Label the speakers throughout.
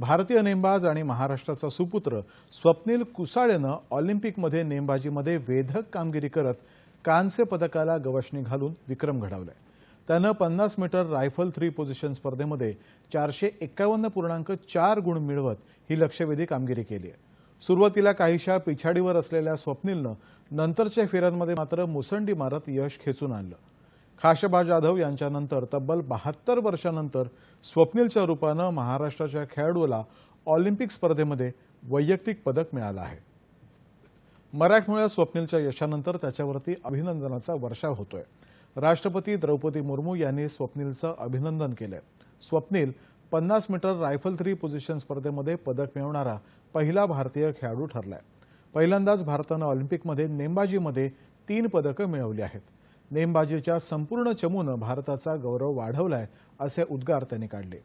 Speaker 1: भारतीय नेमबाज आणि महाराष्ट्राचा सुपुत्र स्वप्नील कुसाळेनं ऑलिम्पिकमध्ये नेमबाजीमध्ये वेधक कामगिरी करत कांस्य पदकाला गवसणी घालून विक्रम घडवलाय. त्यानं पन्नास मीटर रायफल थ्री पोझिशन स्पर्धेमध्ये चारशे एक्कावन्न पूर्णांक चार गुण मिळवत ही लक्षवेधी कामगिरी केली आहे सुरुवातीला काहीशा पिछाडीवर असलेल्या स्वप्नीलनं नंतरच्या फेऱ्यांमध्ये मात्र मुसंडी मारत यश खेचून आणलं. खाशबा जाधव यांच्यानंतर तब्बल बहात्तर वर्षानंतर स्वप्नीलच्या रूपानं महाराष्ट्राच्या खेळाडूला ऑलिम्पिक स्पर्धेमध्ये वैयक्तिक पदक मिळालं आहे. मराठमोळ्या स्वप्नीलच्या यशानंतर त्याच्यावरती अभिनंदनाचा वर्षाव होतोय. राष्ट्रपती द्रौपदी मुर्मू यांनी स्वप्नीलचं अभिनंदन केलंय. स्वप्नील पन्नास मीटर रायफल थ्री पोझिशन स्पर्धेमध्ये पदक मिळवणारा पहिला भारतीय खेळाडू ठरलाय. पहिल्यांदाच भारतानं ऑलिम्पिकमध्ये नेमबाजीमध्ये तीन पदकं मिळवली आहेत. नेमबाजीच्या संपूर्ण चमूनं भारताचा गौरव वाढवलाय असे उद्गार त्यांनी काढले.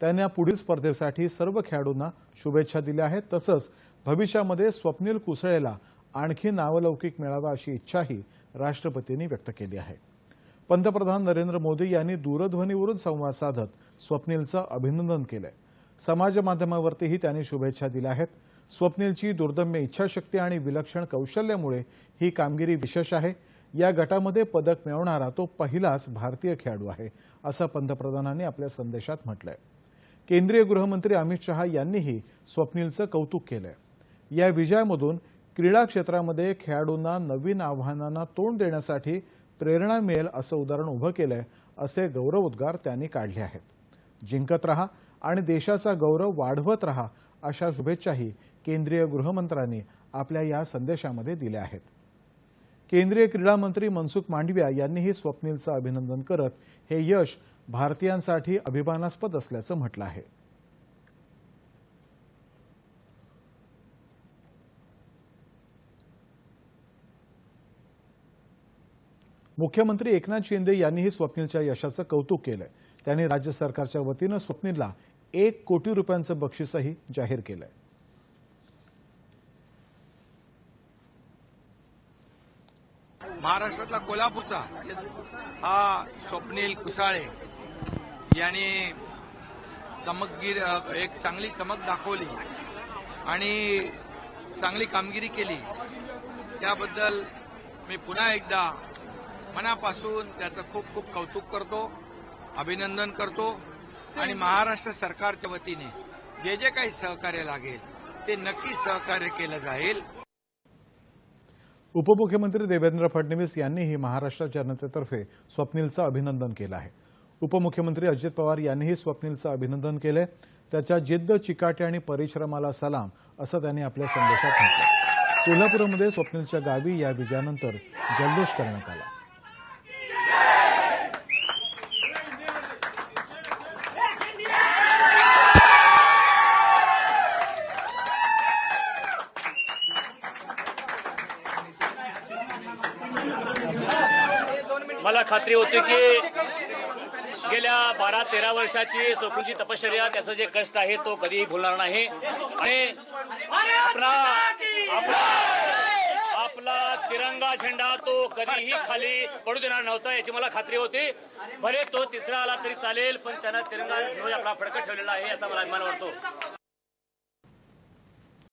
Speaker 1: त्यांनी पुढील स्पर्धेसाठी सर्व खेळाडूंना शुभेच्छा दिल्या आहेत. तसंच भविष्यामध्ये स्वप्नील कुसळेला आणखी नावलौकिक मिळावा अशी इच्छाही राष्ट्रपतींनी व्यक्त केली आहे. पंतप्रधान नरेंद्र मोदी यांनी दूरध्वनीवरून संवाद साधत स्वप्नीलचं अभिनंदन केलंय. समाज माध्यमावरतीही त्यांनी शुभेच्छा दिल्या आहेत. स्वप्नीलची दुर्दम्य इच्छाशक्ती आणि विलक्षण कौशल्यामुळे ही कामगिरी विशेष आहे. या गटामध्ये पदक मिळवणारा तो पहिलाच भारतीय खेळाडू आहे असं पंतप्रधानांनी आपल्या संदेशात म्हटलंय. केंद्रीय गृहमंत्री अमित शहा यांनीही स्वप्नीलचं कौतुक केलंय. या विजयामधून क्रीडा क्षेत्रामध्ये खेळाडूंना नवीन आव्हानांना तोंड देण्यासाठी प्रेरणा मिळेल असं उदाहरण उभं केलंय असे गौरवोद्गार त्यांनी काढले आहेत. जिंकत रहा आणि देशाचा गौरव वाढवत रहा अशा शुभेच्छाही केंद्रीय गृहमंत्र्यांनी आपल्या या संदेशामध्ये दिल्या आहेत. केंद्रीय क्रीडा मंत्री मनसुख मांडविया यांनीही स्वप्नीलचं अभिनंदन करत हे यश भारतीयांसाठी अभिमानास्पद असल्याचं म्हटलं आहे. मुख्यमंत्री एकनाथ शिंदे यांनीही स्वप्नीलच्या यशाचं कौतुक केलंय. त्यांनी राज्य सरकारच्या वतीनं स्वप्नीलला एक कोटी रुपयांचं बक्षीसही जाहीर केलंय.
Speaker 2: महाराष्ट्रातला कोल्हापूरचा. हा स्वप्नील कुसाळे याने चमकगिर एक चांगली चमक दाखवली आणि चांगली कामगिरी केली. त्याबद्दल मी पुन्हा एकदा मनापासून त्याचं खूप खूप कौतुक करतो अभिनंदन करतो आणि महाराष्ट्र सरकारच्या वतीने जे जे काही सहकार्य लागेल ते नक्की सहकार्य केलं जाईल.
Speaker 1: उपमुख्यमंत्री देवेंद्र फडणवीस यांनीही महाराष्ट्राच्या जनतेतर्फे स्वप्नीलचं अभिनंदन केलं आहे. उपमुख्यमंत्री अजित पवार यांनीही स्वप्नीलचं अभिनंदन केलंय. त्याच्या जिद्द चिकाटी आणि परिश्रमाला सलाम असं त्यांनी आपल्या संदेशात म्हटलं कोल्हापूरमध्ये स्वप्नीलच्या गावी या विजयानंतर जल्लोष करण्यात आला.
Speaker 3: मला खात्री होती की गेल्या बारा तेरा वर्षाची स्वप्नची तपश्चर्या त्याचं जे कष्ट आहे तो कधीही भुलणार नाही. आणि आपला आपला आपला तिरंगा झेंडा तो कधीही खाली पडू देणार नव्हता याची मला खात्री होती. भले तो तिसरा आला तरी चालेल पण त्यानं तिरंगा ध्वज आपला फडकत ठेवलेला आहे याचा मला अभिमान वाटतो.